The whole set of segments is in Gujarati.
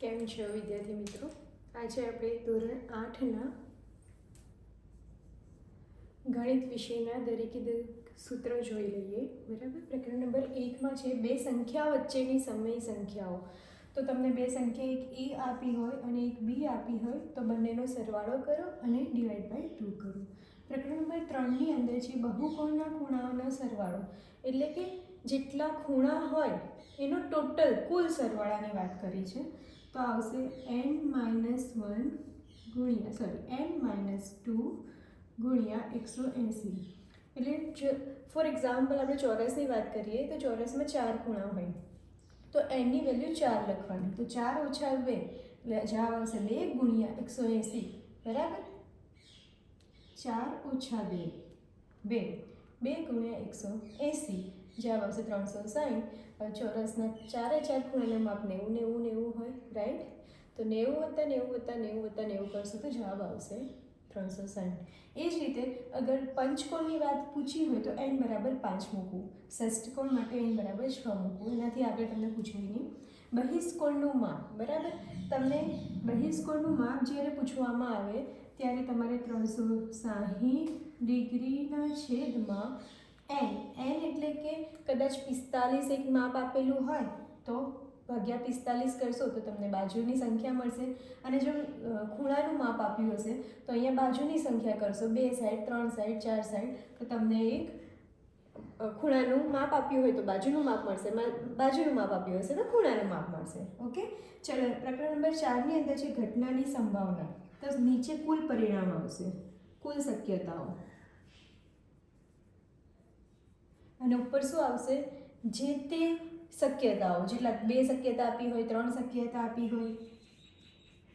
કેમ છો, વિદ્યાર્થી મિત્રો? આજે આપણે ધોરણ આઠના ગણિત વિષયના દરેકે સૂત્ર જોઈ લઈએ. બરાબર? પ્રકરણ નંબર એકમાં છે, બે સંખ્યા વચ્ચેની સમય સંખ્યાઓ. તો તમને બે સંખ્યા, એક એ આપી હોય અને એક બી આપી હોય, તો બંનેનો સરવાળો કરો અને ડિવાઈડ બાય ટુ કરો. પ્રકરણ નંબર ત્રણની અંદર છે, બહુકોણના ખૂણાઓનો સરવાળો. એટલે કે જેટલા ખૂણા હોય, એનો ટોટલ કુલ સરવાળાની વાત કરી છે. તો આવશે એન માઇનસ વન ગુણ્યા સોરી એન માઇનસ ટુ ગુણ્યા એકસો એંસી એટલે જો ફોર એક્ઝામ્પલ આપણે ચોરસની વાત કરીએ, તો ચોરસમાં ચાર ખૂણા હોય. તો એનની વેલ્યુ ચાર લખવાની. તો ચાર ઓછા બે, એટલે જવાબ આવશે બે ગુણ્યા એકસો એંસી, બરાબર? ચાર ઓછા બે બે બે ગુણ્યા એકસો એંસી. જવાબ આવશે ત્રણસો સાઠ ચોરસના ચારે ચાર ખૂણાના માપ નેવું નેવું નેવું હોય રાઈટ તો નેવું વત્તા નેવું વત્તા નેવું વત્તા નેવું કરશો તો જવાબ આવશે ત્રણસો સાઠ એ જ રીતે અગર પંચકોણની વાત પૂછી હોય તો એન બરાબર પાંચ મૂકવું, ષષ્ઠકોણ માટે એન બરાબર છ મૂકવું. એનાથી આગળ તમને પૂછાય નહીં બહિષ્કોણનું માપ, બરાબર? તમને બહિષ્કોણનું માપ જ્યારે પૂછવામાં આવે ત્યારે તમારે ત્રણસો સાહીઠ ડિગ્રીના છેદમાં એન એન એટલે કે કદાચ પિસ્તાલીસ એક માપ આપેલું હોય તો ભાગ્યા પિસ્તાલીસ કરશો તો તમને બાજુની સંખ્યા મળશે. અને જો ખૂણાનું માપ આપ્યું હશે તો અહીંયા બાજુની સંખ્યા કરશો. બે સાઈડ, ત્રણ સાઈડ, ચાર સાઈડ, તો તમને એક ખૂણાનું માપ આપ્યું હોય તો બાજુનું માપ મળશે. બાજુનું માપ આપ્યું હશે તો ખૂણાનું માપ મળશે. ઓકે? ચલો, પ્રકરણ નંબર ચારની અંદર છે ઘટનાની સંભાવના. તો નીચે કુલ પરિણામ આવશે. કુલ શક્યતાઓ. અને ઉપર શું આવશે? જે તે શક્યતાઓ, જેટલા બે શક્યતા આપી હોય, ત્રણ શક્યતા આપી હોય,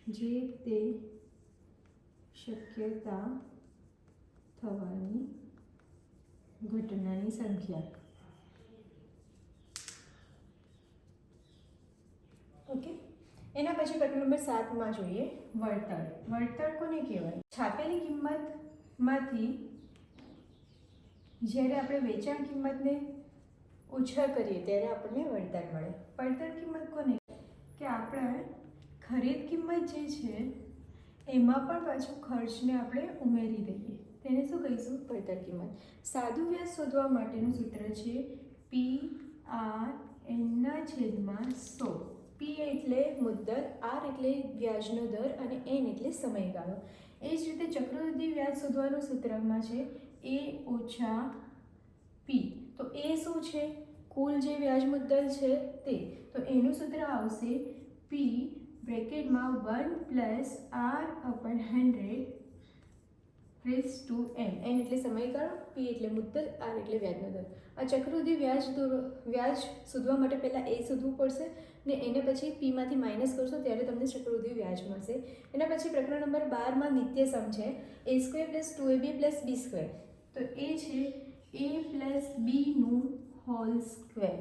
જે તે શક્યતા થવાની ઘટનાની સંખ્યા. ઓકે? એના પછી પ્રશ્ન નંબર સાતમાં જોઈએ. વળતર. વળતર કોને કહેવાય? છાપેલી કિંમતમાંથી જ્યારે આપણે વેચાણ કિંમતને ઓછા કરીએ ત્યારે આપણને વળતર મળે. વળતર કિંમત કોને? કે આપણે ખરીદ કિંમત જે છે, એમાં પણ પાછું ખર્ચને આપણે ઉમેરી દઈએ. તેને શું કહીશું? વળતર કિંમત. સાદું વ્યાજ શોધવા માટેનું સૂત્ર છે પી આર એનના છેદમાં સો. પી એટલે મુદ્દત આર એટલે વ્યાજનો દર અને એન એટલે સમયગાળો. એ જ રીતે ચક્રવૃદ્ધિ વ્યાજ શોધવાનું સૂત્રમાં છે એ ઓછા પી તો એ શું છે? કુલ જે વ્યાજ મુદ્દલ છે તે. તો એનું સૂત્ર આવશે P બ્રેકેટમાં one plus R upon hundred raise to N N એટલે સમયગાળો પી એટલે મુદ્દલ, આર એટલે વ્યાજનો દર આ ચક્રવૃદ્ધિ વ્યાજ દોરો- વ્યાજ શોધવા માટે પહેલાં એ શોધવું પડશે ને એને પછી પીમાંથી માઇનસ કરશો ત્યારે તમને ચક્રવૃદ્ધિ વ્યાજ મળશે. એના પછી પ્રકરણ નંબર બારમાં નિત્ય સમ છે. A square plus two A B plus B square તો એ છે એ પ્લસ બીનું હોલ સ્ક્વેર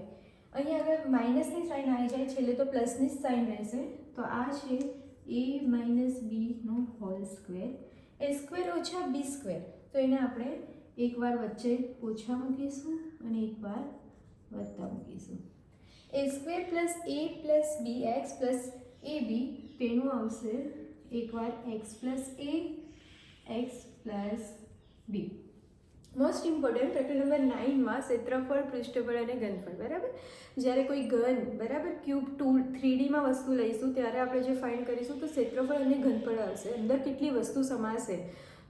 અહીંયા આગળ માઇનસની સાઇન આવી જાય, છેલ્લે તો પ્લસની જ સાઇન રહેશે. તો આ છે એ માઇનસ બીનો હોલ સ્ક્વેર એ સ્ક્વેર ઓછા બી સ્ક્વેર તો એને આપણે એકવાર વચ્ચે ઓછા મૂકીશું અને એકવાર વત્તા મૂકીશું. A square plus a plus b x plus a b તેનું આવશે એકવાર x plus a x plus b most important પ્રકરણ નંબર નાઇનમાં ક્ષેત્રફળ, પૃષ્ઠફળ અને ઘનફળ, બરાબર? જ્યારે કોઈ ઘન, બરાબર? ક્યુબ ટુ થ્રીડીમાં વસ્તુ લઈશું, ત્યારે આપણે જે ફાઇન્ડ કરીશું, તો ક્ષેત્રફળ અને ઘનફળ આવશે. અંદર કેટલી વસ્તુ સમાશે?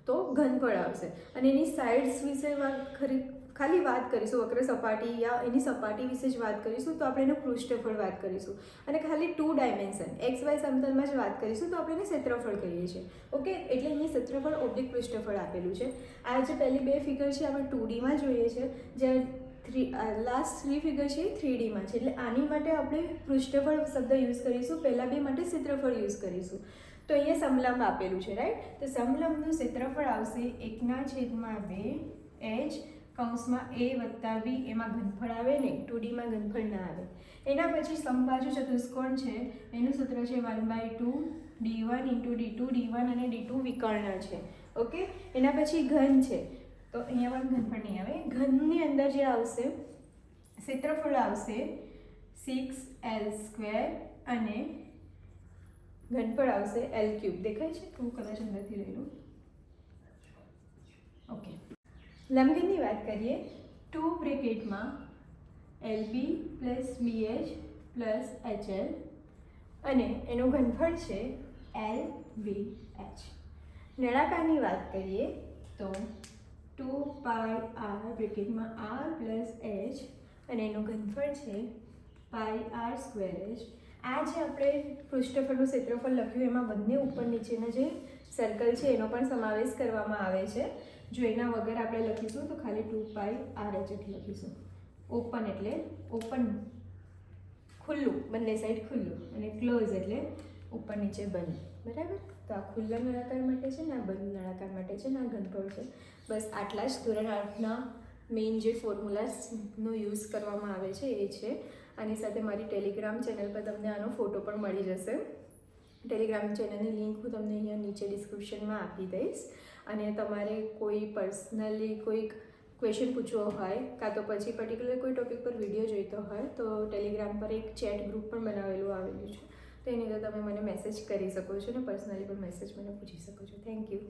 તો ઘનફળ આવશે. અને એની સાઇડ્સ વિશે વાત ખરી ખાલી વાત કરીશું વક્ર સપાટી યા એની સપાટી વિશે જ વાત કરીશું, તો આપણે એનું પૃષ્ઠફળ વાત કરીશું. અને ખાલી ટુ ડાયમેન્શન એક્સ વાય સમતલમાં જ વાત કરીશું, તો આપણે એને ક્ષેત્રફળ કહીએ છીએ. ઓકે? એટલે અહીં ક્ષેત્રફળ ઓબ્લિક પૃષ્ઠફળ આપેલું છે. આ જે પહેલી બે ફિગર છે, આપણે ટુ ડીમાં જોઈએ છે. જે થ્રી લાસ્ટ થ્રી ફિગર છે થ્રી ડીમાં છે. એટલે આની માટે આપણે પૃષ્ઠફળ શબ્દ યુઝ કરીશું, પહેલાં બે માટે ક્ષેત્રફળ યુઝ કરીશું. તો અહીંયા સમલંબ આપેલું છે રાઈટ તો સમલંબનું ક્ષેત્રફળ આવશે એકના છેદમાં બે એચ કૌંસમાં એ વત્તા બી એમાં ઘનફળ આવે ને ટુ ડીમાં ઘનફળ ના આવે. એના પછી સમબાજુ ચતુષ્કોણ છે, એનું સૂત્ર છે one by two d one into d two d one અને ડી ટુ વિકર્ણ છે. ઓકે? એના પછી ઘન છે. તો અહીંયા પણ ઘનફળ નહીં આવે. ઘનની અંદર જે આવશે, ક્ષેત્રફળ આવશે સિક્સ એલ સ્ક્વેર અને ઘનફળ આવશે એલ ક્યુબ દેખાય છે? હું કદાચ અંદરથી લઈ લઉં ઓકે લંબઘનની વાત કરીએ, two બ્રેકેટમાં l b plus b h plus h l અને એનું ઘનફળ છે એલ બી એચ. નળાકારની વાત કરીએ, તો ટુ પાય આર બ્રેકેટમાં આર પ્લસ એચ અને એનું ઘનફળ છે પાય આર સ્ક્વેર એચ. આ જે આપણે પૃષ્ઠફળનું ક્ષેત્રફળ લખ્યું, એમાં બંને ઉપર નીચેના જે સર્કલ છે, એનો પણ સમાવેશ કરવામાં આવે છે. જો એના વગર આપણે લખીશું તો ખાલી ટુ પાઈ આર એચ એટલું લખીશું. ઓપન એટલે ઓપન ખુલ્લું, બંને સાઈડ ખુલ્લું અને ક્લોઝ એટલે ઉપર નીચે બંધ. બરાબર? તો આ ખુલ્લા નળાકાર માટે છે ને, આ બંધ નળાકાર માટે છે ને, આ ઘનફળ છે. બસ આટલા જ ધોરણ આઠના મેઇન જે ફોર્મ્યુલાસનો યુઝ કરવામાં આવે છે એ છે. આની સાથે મારી ટેલિગ્રામ ચેનલ પર તમને આનો ફોટો પણ મળી જશે. ટેલિગ્રામ ચેનલની લિંક હું તમને અહીંયા નીચે ડિસ્ક્રિપ્શનમાં આપી દઈશ. અને તમારે કોઈ પર્સનલી કોઈક ક્વેશ્ચન પૂછવો હોય, કાં તો પછી પર્ટિક્યુલર કોઈ ટોપિક પર વીડિયો જોઈતો હોય, તો ટેલિગ્રામ પર એક ચેટ ગ્રુપ પણ બનાવેલું આવેલું છે. તો એની અંદર તમે મને મેસેજ કરી શકો છો અને પર્સનલી પણ મેસેજ મને પૂછી શકો છો. Thank you